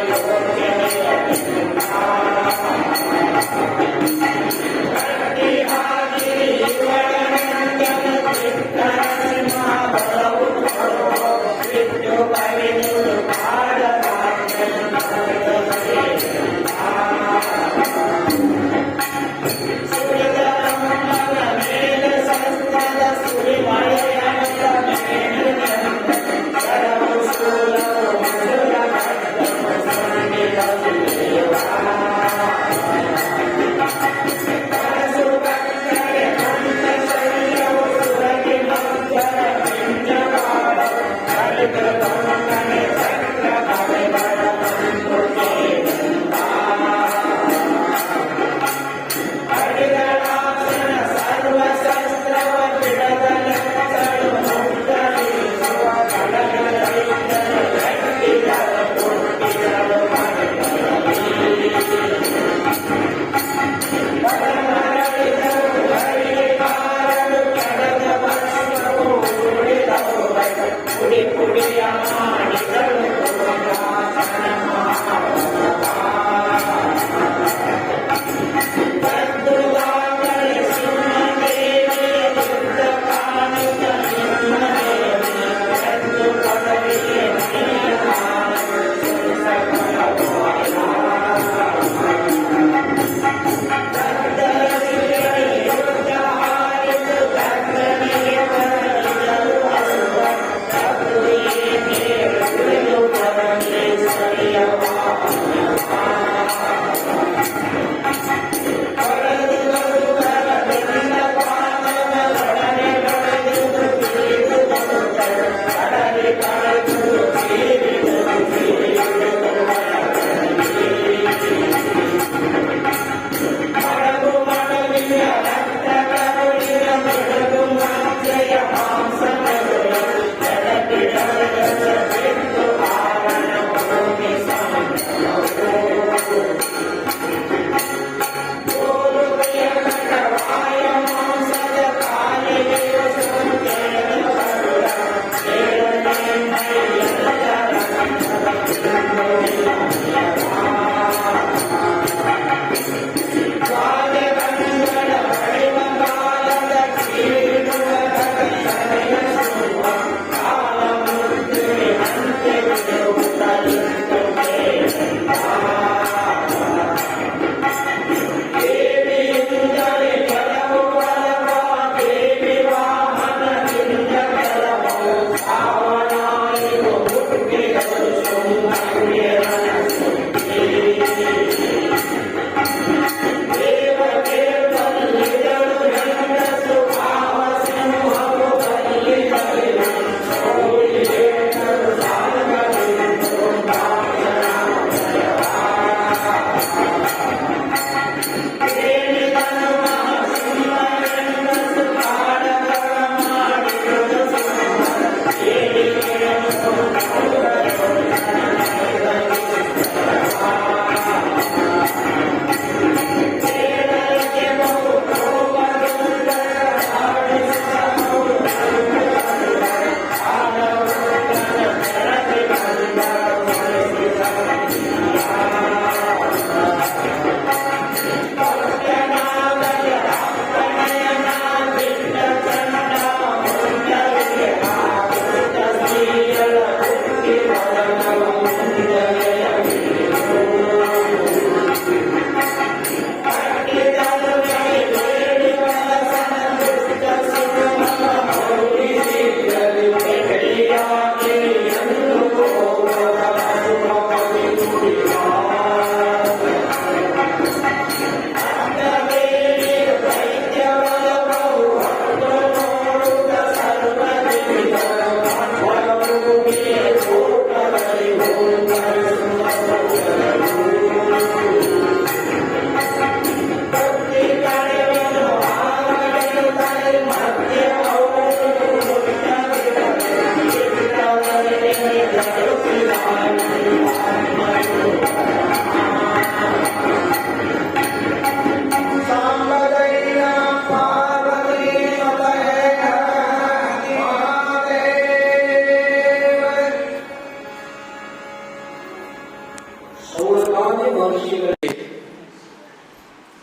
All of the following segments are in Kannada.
Thank you.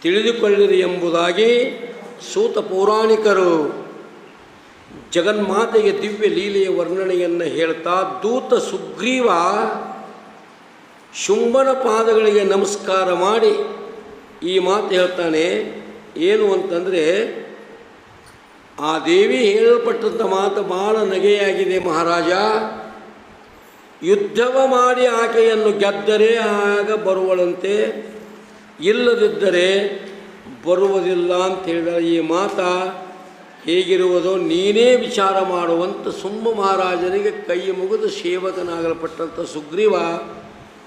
ತಿಳಿದುಕೊಳ್ಳಿರಿ ಎಂಬುದಾಗಿ ಸೂತ ಪೌರಾಣಿಕರು ಜಗನ್ಮಾತೆಯ ದಿವ್ಯ ಲೀಲೆಯ ವರ್ಣನೆಯನ್ನು ಹೇಳ್ತಾ ದೂತ ಸುಗ್ರೀವ ಶುಂಭನ ಪಾದಗಳಿಗೆ ನಮಸ್ಕಾರ ಮಾಡಿ ಈ ಮಾತು ಹೇಳ್ತಾನೆ. ಏನು ಅಂತಂದರೆ, ಆ ದೇವಿ ಹೇಳಲ್ಪಟ್ಟಂಥ ಮಾತು ಭಾಳ ನಗೆಯಾಗಿದೆ ಮಹಾರಾಜ. ಯುದ್ಧವ ಮಾಡಿ ಆಕೆಯನ್ನು ಗೆದ್ದರೆ ಆಗ ಬರುವಳಂತೆ ಇಲ್ಲದಿದ್ದರೆ ಬರುವುದಿಲ್ಲ ಅಂತ ಹೇಳಿದ ಈ ಮಾತ ಹೇಗಿರುವುದೋ ನೀನೇ ವಿಚಾರ ಮಾಡುವಂಥ ಸುಂಬ ಮಹಾರಾಜನಿಗೆ ಕೈ ಮುಗಿದು ಸೇವಕನಾಗಲ್ಪಟ್ಟಂಥ ಸುಗ್ರೀವ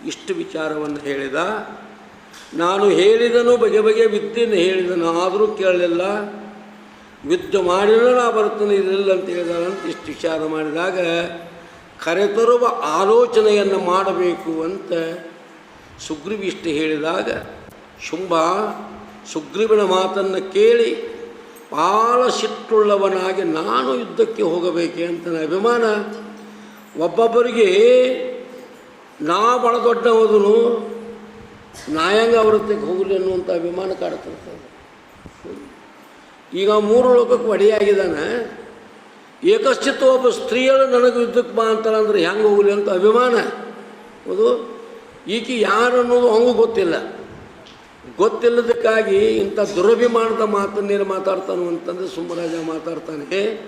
ಇಷ್ಟು ವಿಚಾರವನ್ನು ಹೇಳಿದ. ನಾನು ಹೇಳಿದನು, ಬಗೆ ಬಗೆ ವಿದ್ಯೆಯನ್ನು ಹೇಳಿದನು, ಆದರೂ ಕೇಳಲಿಲ್ಲ. ಯುದ್ಧ ಮಾಡಿರೋ ನಾ ಬರ್ತೇನೆ ಇರಲಿಲ್ಲ ಅಂತ ಹೇಳಿದಾರಂತ ಇಷ್ಟು ವಿಚಾರ ಮಾಡಿದಾಗ ಕರೆತರುವ ಆಲೋಚನೆಯನ್ನು ಮಾಡಬೇಕು ಅಂತ ಸುಗ್ರೀವ ಇಷ್ಟು ಹೇಳಿದಾಗ ಶುಂಭ ಸುಗ್ರೀವನ ಮಾತನ್ನು ಕೇಳಿ ಭಾಳ ಸಿಟ್ಟುಳ್ಳವನಾಗಿ ನಾನು ಯುದ್ಧಕ್ಕೆ ಹೋಗಬೇಕೆ ಅಂತ ಅಭಿಮಾನ. ಒಬ್ಬೊಬ್ಬರಿಗೆ ನಾ ಭಾಳ ದೊಡ್ಡವದನು ನಾಯಂಗ ವೃತ್ತಿಗೆ ಹೋಗಲಿ ಅನ್ನುವಂಥ ಅಭಿಮಾನ ಕಾಡ್ತಿರ್ತದೆ ಈಗ ಮೂರು ಲೋಕಕ್ಕೆ ಒಡೆಯಾಗಿದ್ದಾನೆ. ಏಕಶ್ಚಿತ್ ಒಬ್ಬ ಸ್ತ್ರೀಯಳು ನನಗೆ ಯುದ್ಧಕ್ಕೆ ಬಾ ಅಂತಾರೆ ಅಂದ್ರೆ ಹೆಂಗೆ ಹೋಗಲಿ ಅಂತ ಅಭಿಮಾನ. ಅದು ಈಕೆ ಯಾರು ಅನ್ನೋದು ಹಂಗೂ ಗೊತ್ತಿಲ್ಲ. ಗೊತ್ತಿಲ್ಲದಕ್ಕಾಗಿ ಇಂಥ ದುರಭಿಮಾನದ ಮಾತನ್ನೇನು ಮಾತಾಡ್ತಾನು ಅಂತಂದ್ರೆ ಸುಮ್ಮರಾಜ ಮಾತಾಡ್ತಾನೆ.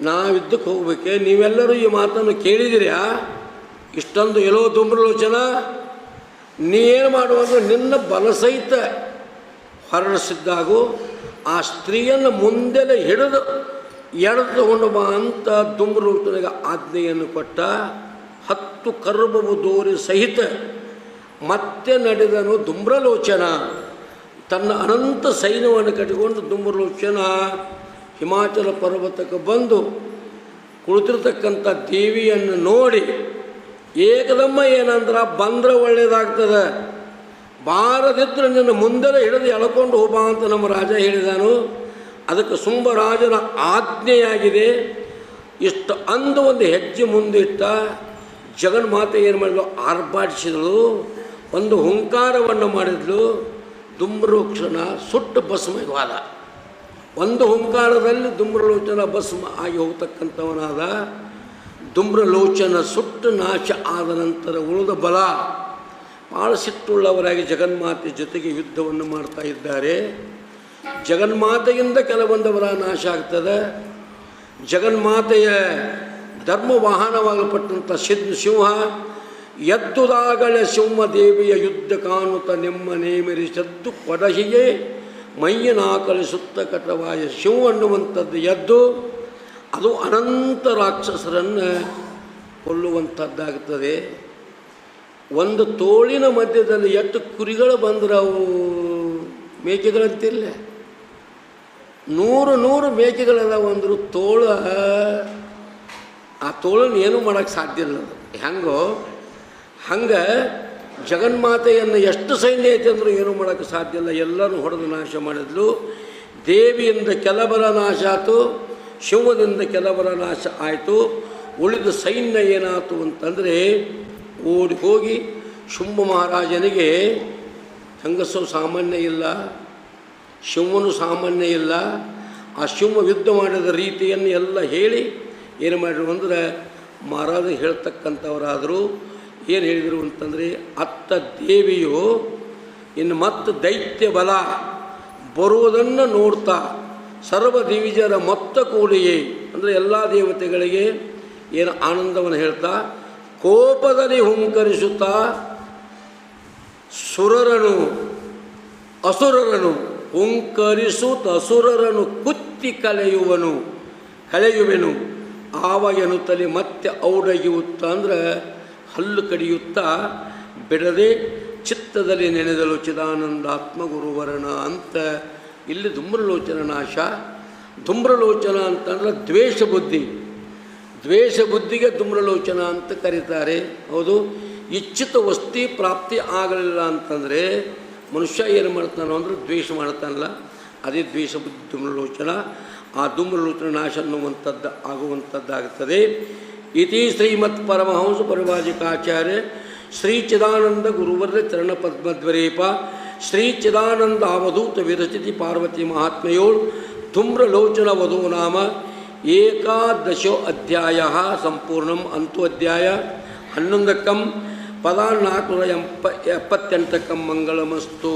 ನಾವಿದ್ದಕ್ಕೆ ಹೋಗ್ಬೇಕೆ? ನೀವೆಲ್ಲರೂ ಈ ಮಾತನ್ನು ಕೇಳಿದಿರ್ಯಾ ಇಷ್ಟೊಂದು ಎಲ್ಲೋ ದುಂಬ್ರಲೋಚನ ನೀ ಏನು ಮಾಡುವಾಗ ನಿನ್ನ ಬಲಸಹಿತ ಹೊರಡಿಸಿದ್ದಾಗೂ ಆ ಸ್ತ್ರೀಯನ್ನು ಮುಂದೆಲೆ ಹಿಡಿದು ಎಳೆದು ತಗೊಂಡು ಬಾ ಅಂತ ದುಂಬ್ರಲೋಚನೆಗೆ ಆಜ್ಞೆಯನ್ನು ಕೊಟ್ಟ ಹತ್ತು ಕರ್ಬವು ದೋರಿ ಸಹಿತ ಮತ್ತೆ ನಡೆದನು ದುಮ್ರಲೋಚನ. ತನ್ನ ಅನಂತ ಸೈನ್ಯವನ್ನು ಕಟ್ಟಿಕೊಂಡು ದುಮ್ರಲೋಚನ, ಹಿಮಾಚಲ ಪರ್ವತಕ್ಕೆ ಬಂದು ಕುಳಿತಿರ್ತಕ್ಕಂಥ ದೇವಿಯನ್ನು ನೋಡಿ, ಏಕದಮ್ಮ ಏನಂದ್ರೆ, ಬಂದ್ರೆ ಒಳ್ಳೇದಾಗ್ತದೆ. ಬಾರದಿದ್ದರೆ ನಿನ್ನ ಮುಂದೆಲೆ ಹಿಡಿದು ಎಳ್ಕೊಂಡು ಹೋಗ ಅಂತ ನಮ್ಮ ರಾಜ ಹೇಳಿದಾನು. ಅದಕ್ಕೆ ಸುಂಬರಾಜನ ಆಜ್ಞೆಯಾಗಿದೆ. ಇಷ್ಟು ಅಂದು ಒಂದು ಹೆಜ್ಜೆ ಮುಂದಿಟ್ಟ ಜಗನ್ಮಾತೆ ಏನು ಮಾಡಿದ್ಲು? ಆರ್ಭಾಟಿಸಿದಳು ಒಂದು ಹುಂಕಾರವನ್ನು ಮಾಡಿದ್ಲು ದುಮ್ರೋಕ್ಷಣ ಸುಟ್ಟು ಭಸ್ಮವಾದ ಒಂದು ಹುಂಕಾರದಲ್ಲಿ ದುಮ್ರಲೋಚನ ಭಸ್ಮ ಆಗಿ ಹೋಗ್ತಕ್ಕಂಥವನಾದ ದುಮ್ರಲೋಚನ ಸುಟ್ಟು ನಾಶ ಆದ ನಂತರ ಉಳಿದ ಬಲ ಭಾಳ ಸಿಟ್ಟುಳ್ಳವರಾಗಿ ಜಗನ್ಮಾತೆ ಜೊತೆಗೆ ಯುದ್ಧವನ್ನು ಮಾಡ್ತಾ ಇದ್ದಾರೆ. ಜಗನ್ಮಾತೆಯಿಂದ ಕೆಲವೊಂದವರ ನಾಶ ಆಗ್ತದೆ. ಜಗನ್ಮಾತೆಯ ಧರ್ಮ ವಾಹನವಾಗಲ್ಪಟ್ಟಂಥ ಸಿದ್ಧ ಸಿಂಹ ಎದ್ದುದಾಗಲೇ ಸಿಂಹದೇವಿಯ ಯುದ್ಧ ಕಾಣುತ್ತ ನಿಮ್ಮ ನೇಮಿರಿಸದ್ದು ಕೊಡಹಿಗೆ ಮೈಯನಾಕಳಿಸುತ್ತ ಕಟವಾಯ ಶಿವ ಅನ್ನುವಂಥದ್ದು ಎದ್ದು, ಅದು ಅನಂತ ರಾಕ್ಷಸರನ್ನು ಕೊಲ್ಲುವಂಥದ್ದಾಗ್ತದೆ. ಒಂದು ತೋಳಿನ ಮಧ್ಯದಲ್ಲಿ ಎಷ್ಟು ಕುರಿಗಳು ಬಂದ್ರೆ ಅವು ಮೇಕೆಗಳಂತಿಲ್ಲ ನೂರು ನೂರು ಮೇಕೆಗಳದಾವ ಅಂದರು ತೋಳ, ಆ ತೋಳನ್ನು ಏನೂ ಮಾಡೋಕ್ಕೆ ಸಾಧ್ಯ ಇಲ್ಲ. ಹೆಂಗೋ ಹಂಗೆ ಜಗನ್ಮಾತೆಯನ್ನು ಎಷ್ಟು ಸೈನ್ಯ ಐತೆ ಅಂದರೂ ಏನೂ ಮಾಡೋಕ್ಕೆ ಸಾಧ್ಯ ಇಲ್ಲ. ಎಲ್ಲನೂ ಹೊಡೆದು ನಾಶ ಮಾಡಿದ್ಲು. ದೇವಿಯಿಂದ ಕೆಲವರ ನಾಶ ಆಯಿತು. ಶಿವದಿಂದ ಕೆಲವರ ನಾಶ ಆಯಿತು. ಉಳಿದ ಸೈನ್ಯ ಏನಾಯಿತು ಅಂತಂದರೆ ಓಡಿ ಹೋಗಿ ಶುಂಭ ಮಹಾರಾಜನಿಗೆ ಹೆಂಗಸು ಸಾಮಾನ್ಯ ಇಲ್ಲ, ಶಿವನು ಸಾಮಾನ್ಯ ಇಲ್ಲ. ಆ ಶಿವ ಯುದ್ಧ ಮಾಡಿದ ರೀತಿಯನ್ನು ಎಲ್ಲ ಹೇಳಿ ಏನು ಮಾಡಿರು ಅಂದ್ರೆ ಮಹಾರಾಜ ಹೇಳ್ತಕ್ಕಂಥವರಾದರು ಏನು ಹೇಳಿದರು ಅಂತಂದರೆ, ಅತ್ತ ದೇವಿಯು ಇನ್ನು ಮತ್ತು ದೈತ್ಯ ಬಲ ಬರುವುದನ್ನು ನೋಡ್ತಾ, ಸರ್ವ ದಿವಿಜರ ಮೊತ್ತ ಕೂಡಿಯೇ ಅಂದರೆ ಎಲ್ಲ ದೇವತೆಗಳಿಗೆ ಏನು ಆನಂದವನ್ನು ಹೇಳ್ತಾ, ಕೋಪದಲ್ಲಿ ಹುಂಕರಿಸುತ್ತಾ, ಸುರರನು, ಅಸುರರನು ಹುಂಕರಿಸುತ್ತ ಅಸುರರನು ಕುತ್ತಿ ಕಲೆಯುವನು ಕಳೆಯುವೆನು. ಆವ ಎನ್ನುತ್ತಲೇ ಮತ್ತೆ ಔಡಗಿಯುತ್ತ ಅಂದ್ರೆ ಹಲ್ಲು ಕಡಿಯುತ್ತಾ ಬಿಡದೆ ಚಿತ್ತದಲ್ಲಿ ನೆನೆದಲು ಚಿದಾನಂದಾತ್ಮ ಗುರುವರಣ ಅಂತ ಇಲ್ಲಿ ಧೂಮ್ರಲೋಚನ ನಾಶ ಧೂಮ್ರಲೋಚನ ಅಂತಂದ್ರೆ ದ್ವೇಷ ಬುದ್ಧಿ. ದ್ವೇಷ ಬುದ್ಧಿಗೆ ಧುಮ್ರಲೋಚನ ಅಂತ ಕರೀತಾರೆ. ಹೌದು, ಇಚ್ಛಿತ ವಸ್ತಿ ಪ್ರಾಪ್ತಿ ಆಗಲಿಲ್ಲ ಅಂತಂದರೆ ಮನುಷ್ಯ ಏನು ಮಾಡ್ತಾನೋ ಅಂದ್ರೆ ದ್ವೇಷ ಮಾಡ್ತಾನಲ್ಲ, ಅದೇ ದ್ವೇಷ ಬುದ್ಧಿ ಧೂಮ್ರಲೋಚನ ಆ ಧೂಮ್ರಲೋಚನ ನಾಶ ಅನ್ನುವಂಥದ್ದು ಆಗುವಂಥದ್ದಾಗುತ್ತದೆ इति श्रीमत् परमहंस श्री चिदानंद गुरुवर चरण पद्मद्वरेप, श्री चिदानंद अवधूत विरचित पार्वती महात्म्योर धूम्रलोचन वधो नाम एकादशो अध्याय संपूर्ण अंत्योध्याय हन्नोंदकम पदानाकुर एपत्यंतकम मंगलमस्तु